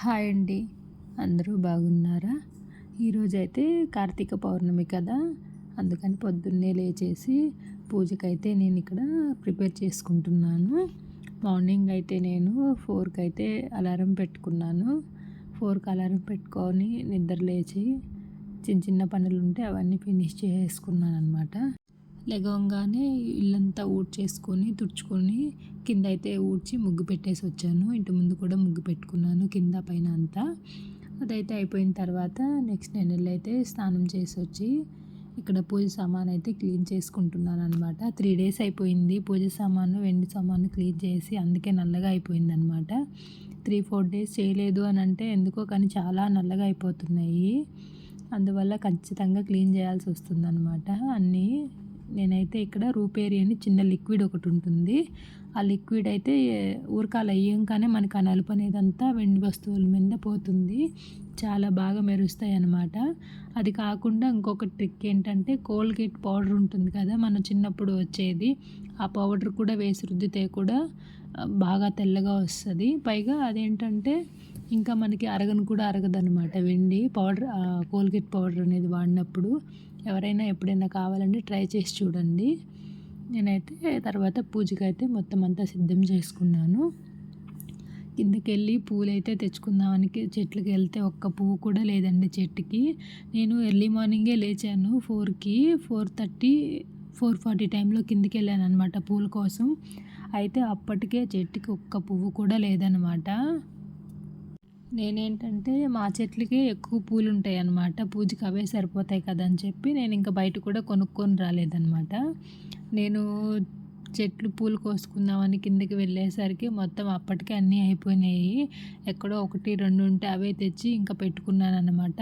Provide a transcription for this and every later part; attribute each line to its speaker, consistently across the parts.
Speaker 1: Hi అండి. అందరూ బాగున్నారా? ఈరోజైతే కార్తీక పౌర్ణమి కదా. అందుకని పొద్దున్నే లేచేసి పూజకైతే నేను ఇక్కడ ప్రిపేర్ చేసుకుంటున్నాను. మార్నింగ్ అయితే నేను ఫోర్కి అయితే అలారం పెట్టుకున్నాను. ఫోర్కి అలారం పెట్టుకొని నిద్ర లేచి చిన్న చిన్న పనులు ఉంటే అవన్నీ ఫినిష్ చేసుకున్నాను అనమాట లెగవంగానే ఇల్లంతా ఊడ్చేసుకొని తుడుచుకొని కింద అయితే ఊడ్చి ముగ్గు పెట్టేసి వచ్చాను. ఇంటి ముందు కూడా ముగ్గు పెట్టుకున్నాను కింద పైన అంతా. అదైతే అయిపోయిన తర్వాత నెక్స్ట్ నేను అయితే స్నానం చేసి వచ్చి ఇక్కడ పూజ సామాన్ అయితే క్లీన్ చేసుకుంటున్నాను అనమాట త్రీ డేస్ అయిపోయింది. పూజ సామాను వెండి సామాను క్లీన్ చేసి అందుకే నల్లగా అయిపోయింది అనమాట త్రీ ఫోర్ డేస్ చేయలేదు అని అంటే ఎందుకో కానీ చాలా నల్లగా అయిపోతున్నాయి. అందువల్ల ఖచ్చితంగా క్లీన్ చేయాల్సి వస్తుందనమాట అన్నీ నేనైతే ఇక్కడ రూపేరి అని చిన్న లిక్విడ్ ఒకటి ఉంటుంది. ఆ లిక్విడ్ అయితే ఊరకాలు అయ్యాకనే మనకు ఆ నలుపు అనేది అంతా వెండి వస్తువుల మీద పోతుంది. చాలా బాగా మెరుస్తాయి అన్నమాట. అది కాకుండా ఇంకొక ట్రిక్ ఏంటంటే కోల్గేట్ పౌడర్ ఉంటుంది కదా మన చిన్నప్పుడు వచ్చేది. ఆ పౌడర్ కూడా వేసి రుద్దితే కూడా బాగా తెల్లగా వస్తుంది. పైగా అదేంటంటే ఇంకా మనకి అరగను కూడా అరగదనమాట వెండి పౌడర్ కోల్గేట్ పౌడర్ అనేది వాడినప్పుడు ఎవరైనా ఎప్పుడైనా కావాలంటే ట్రై చేసి చూడండి. నేనైతే తర్వాత పూజకి అయితే మొత్తం అంతా సిద్ధం చేసుకున్నాను. కిందకి వెళ్ళి పూలు అయితే తెచ్చుకుందామని చెట్లకి వెళ్తే ఒక్క పువ్వు కూడా లేదండి చెట్టుకి. నేను ఎర్లీ మార్నింగే లేచాను ఫోర్కి ఫోర్ థర్టీ ఫోర్ ఫార్టీ టైంలో కిందకి వెళ్ళాను అనమాట పూల కోసం. అయితే అప్పటికే చెట్టుకి ఒక్క పువ్వు కూడా లేదనమాట నేనేంటంటే మా చెట్లకి ఎక్కువ పూలు ఉంటాయి అన్నమాట పూజకి అవే సరిపోతాయి కదా అని చెప్పి నేను ఇంకా బయట కూడా కొనుక్కొని రాలేదన్నమాట. నేను చెట్లు పూలు కోసుకుందామని కిందకి వెళ్ళేసరికి మొత్తం అప్పటికే అన్నీ అయిపోయినాయి. ఎక్కడో ఒకటి రెండు ఉంటే అవే తెచ్చి ఇంకా పెట్టుకున్నాను అనమాట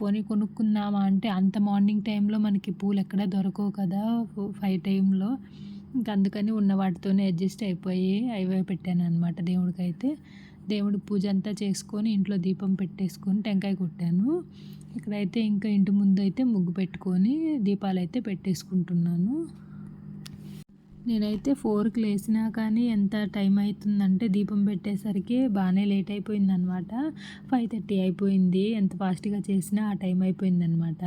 Speaker 1: పోనీ కొనుక్కుందామా అంటే అంత మార్నింగ్ టైంలో మనకి పూలు ఎక్కడ దొరకవు కదా ఫైవ్ టైంలో. ఇంకా అందుకని ఉన్న వాటితోనే అడ్జస్ట్ అయిపోయి అవే పెట్టాను అనమాట దేవుడికైతే. దేవుడి పూజ అంతా చేసుకొని ఇంట్లో దీపం పెట్టేసుకొని టెంకాయ కొట్టాను. ఇక్కడైతే ఇంకా ఇంటి ముందు అయితే ముగ్గు పెట్టుకొని దీపాలు అయితే పెట్టేసుకుంటున్నాను. నేనైతే ఫోర్కి లేచినా కానీ ఎంత టైం అవుతుందంటే దీపం పెట్టేసరికి బాగానే లేట్ అయిపోయిందనమాట. ఫైవ్ థర్టీ అయిపోయింది. ఎంత ఫాస్ట్గా చేసినా ఆ టైం అయిపోయిందనమాట.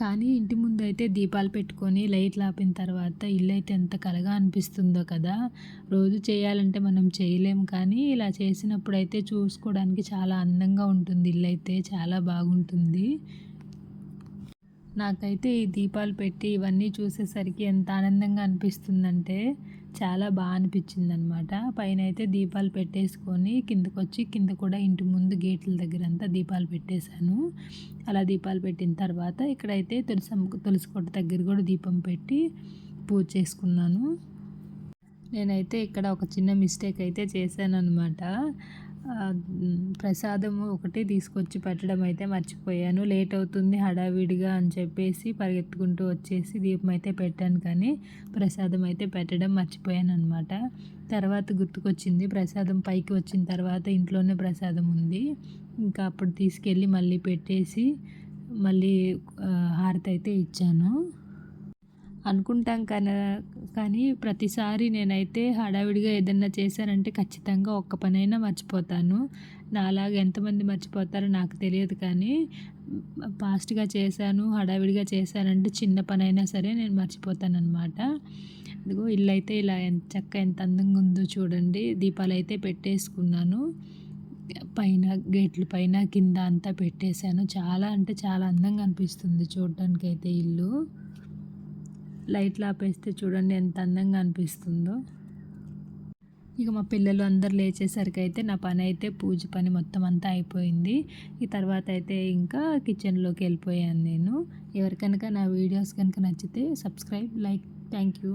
Speaker 1: కానీ ఇంటి ముందు అయితే దీపాలు పెట్టుకొని లైట్లు ఆపిన తర్వాత ఇల్లు అయితే ఎంత కలగా అనిపిస్తుందో కదా. రోజు చేయాలంటే మనం చేయలేము కానీ ఇలా చేసినప్పుడు అయితే చూసుకోవడానికి చాలా అందంగా ఉంటుంది ఇల్లు అయితే చాలా బాగుంటుంది. నాకైతే ఈ దీపాలు పెట్టి ఇవన్నీ చూసేసరికి ఎంత ఆనందంగా అనిపిస్తుందంటే చాలా బాగా అనిపించింది అనమాట పైన అయితే దీపాలు పెట్టేసుకొని కిందకు వచ్చి కింద కూడా ఇంటి ముందు గేట్ల దగ్గర అంతా దీపాలు పెట్టేశాను. అలా దీపాలు పెట్టిన తర్వాత ఇక్కడైతే తులసి తులసి కొట్ట దగ్గర కూడా దీపం పెట్టి పూజ చేసుకున్నాను. నేనైతే ఇక్కడ ఒక చిన్న మిస్టేక్ అయితే చేశాను అనమాట ప్రసాదము ఒకటి తీసుకొచ్చి పెట్టడం అయితే మర్చిపోయాను. లేట్ అవుతుంది హడావిడిగా అని చెప్పేసి పరిగెత్తుకుంటూ వచ్చేసి దీపం అయితే పెట్టాను కానీ ప్రసాదం అయితే పెట్టడం మర్చిపోయాను అనమాట తర్వాత గుర్తుకొచ్చింది ప్రసాదం పైకి వచ్చిన తర్వాత ఇంట్లోనే ప్రసాదం ఉంది. ఇంకా అప్పుడు తీసుకెళ్ళి మళ్ళీ పెట్టేసి మళ్ళీ హారతి అయితే ఇచ్చాను. అనుకుంటాం కానీ కానీ ప్రతిసారి నేనైతే హడావిడిగా ఏదన్నా చేశానంటే ఖచ్చితంగా ఒక్క పనైనా మర్చిపోతాను. నాలాగా ఎంతమంది మర్చిపోతారో నాకు తెలియదు కానీ ఫాస్ట్గా చేశాను హడావిడిగా చేశానంటే చిన్న పనైనా సరే నేను మర్చిపోతాను అనమాట ఇదిగో ఇల్లు అయితే ఇలా ఎంత చక్క ఎంత అందంగా ఉందో చూడండి. దీపాలు అయితే పెట్టేసుకున్నాను. పైన గేట్ల పైన కింద అంతా పెట్టేశాను. చాలా అంటే చాలా అందంగా అనిపిస్తుంది చూడటానికైతే అయితే ఇల్లు. లైట్లు ఆపేస్తే చూడండి ఎంత అందంగా అనిపిస్తుందో. ఇక మా పిల్లలు అందరు లేచేసరికి అయితే నా పని అయితే పూజ పని మొత్తం అంతా అయిపోయింది. ఈ తర్వాత అయితే ఇంకా కిచెన్లోకి వెళ్ళిపోయాను నేను. ఎవరికనుక నా వీడియోస్ కనుక నచ్చితే సబ్స్క్రైబ్ లైక్ థ్యాంక్ యూ.